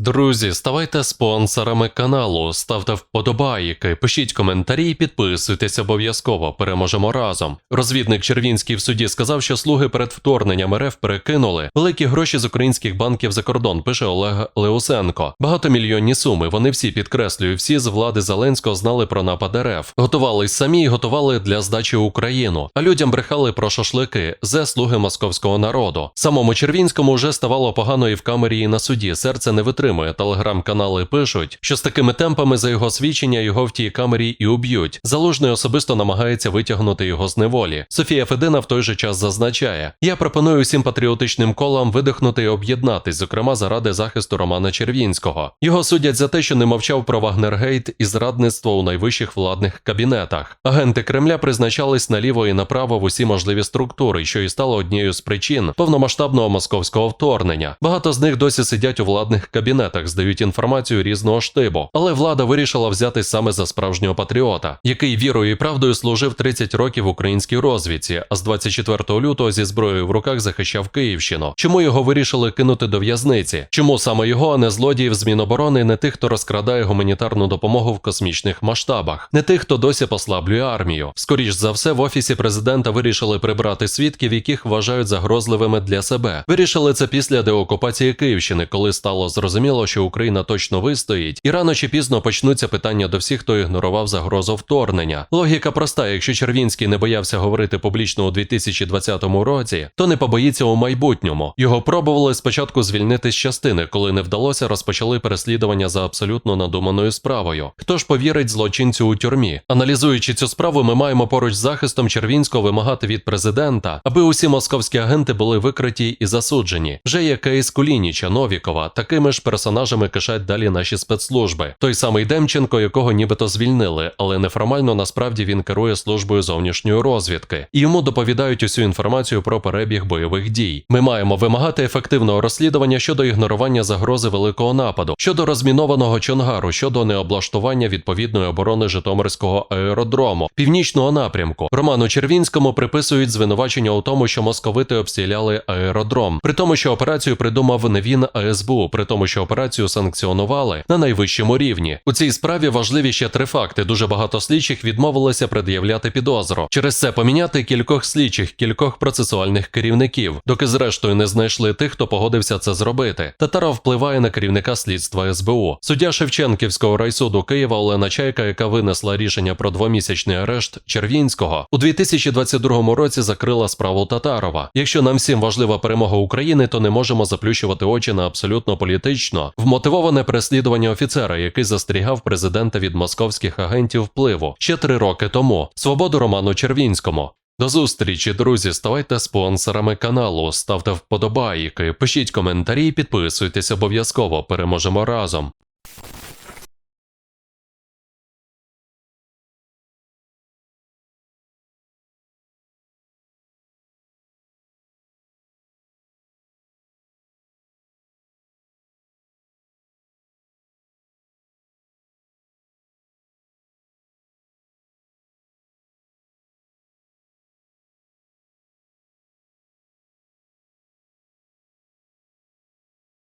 Друзі, ставайте спонсорами каналу, ставте вподобайки, пишіть коментарі, і підписуйтесь обов'язково. Переможемо разом. Розвідник Червінський в суді сказав, що слуги перед вторгненням РФ перекинули великі гроші з українських банків за кордон. Пише Олег Леусенко. Багатомільйонні суми. Вони всі підкреслюю, всі з влади Зеленського знали про напад РФ. Готувались самі і готували для здачі Україну. А людям брехали про шашлики. Зе слуги московського народу. Самому Червінському вже ставало погано і в камері, і на суді. Серце не витримує. Телеграм-канали пишуть, що з такими темпами за його свідчення його в тій камері і уб'ють. Залужний особисто намагається витягнути його з неволі. Софія Федина в той же час зазначає: Я пропоную всім патріотичним колам видихнути і об'єднатись, зокрема заради захисту Романа Червінського. Його судять за те, що не мовчав про Вагнергейт і зрадництво у найвищих владних кабінетах. Агенти Кремля призначались наліво і направо в усі можливі структури, що і стало однією з причин повномасштабного московського вторгнення. Багато з них досі сидять у владних кабінетах, здають інформацію різного штибу. Але влада вирішила взятись саме за справжнього патріота, який вірою і правдою служив 30 років українській розвідці, а з 24 лютого зі зброєю в руках захищав Київщину. Чому його вирішили кинути до в'язниці? Чому саме його, а не злодіїв з Міноборони, не тих, хто розкрадає гуманітарну допомогу в космічних масштабах, не тих, хто досі послаблює армію? Скоріш за все, в офісі президента вирішили прибрати свідків, яких вважають загрозливими для себе. Вирішили це після деокупації Київщини, коли стало зрозуміло, що Україна точно вистоїть, і рано чи пізно почнуться питання до всіх, хто ігнорував загрозу вторгнення. Логіка проста: якщо Червінський не боявся говорити публічно у 2020 році, то не побоїться у майбутньому. Його пробували спочатку звільнити з частини, коли не вдалося, розпочали переслідування за абсолютно надуманою справою. Хто ж повірить злочинцю у тюрмі? Аналізуючи цю справу, ми маємо поруч з захистом Червінського вимагати від президента, аби усі московські агенти були викриті і засуджені. Вже є кейс Кулініча, Новікова, такими ж персонажами кишать далі наші спецслужби. Той самий Демченко, якого нібито звільнили, але неформально насправді він керує службою зовнішньої розвідки, і йому доповідають усю інформацію про перебіг бойових дій. Ми маємо вимагати ефективного розслідування щодо ігнорування загрози великого нападу, щодо розмінованого Чонгару, щодо необлаштування відповідної оборони Житомирського аеродрому, північного напрямку. Роману Червінському приписують звинувачення у тому, що московити обстріляли аеродром, при тому, що операцію придумав не він, а СБУ, при тому, що операцію санкціонували на найвищому рівні. У цій справі важливі ще три факти. Дуже багато слідчих відмовилося пред'являти підозру. Через це поміняти кількох слідчих, кількох процесуальних керівників, доки зрештою не знайшли тих, хто погодився це зробити. Татаров впливає на керівника слідства СБУ. Суддя Шевченківського райсуду Києва Олена Чайка, яка винесла рішення про двомісячний арешт Червінського, у 2022 році закрила справу Татарова. Якщо нам всім важлива перемога України, то не можемо заплющувати очі на абсолютно політично вмотивоване переслідування офіцера, який застерігав президента від московських агентів впливу ще три роки тому. Свободу Роману Червінському. До зустрічі, друзі. Ставайте спонсорами каналу, ставте вподобайки, пишіть коментарі, підписуйтесь обов'язково. Переможемо разом.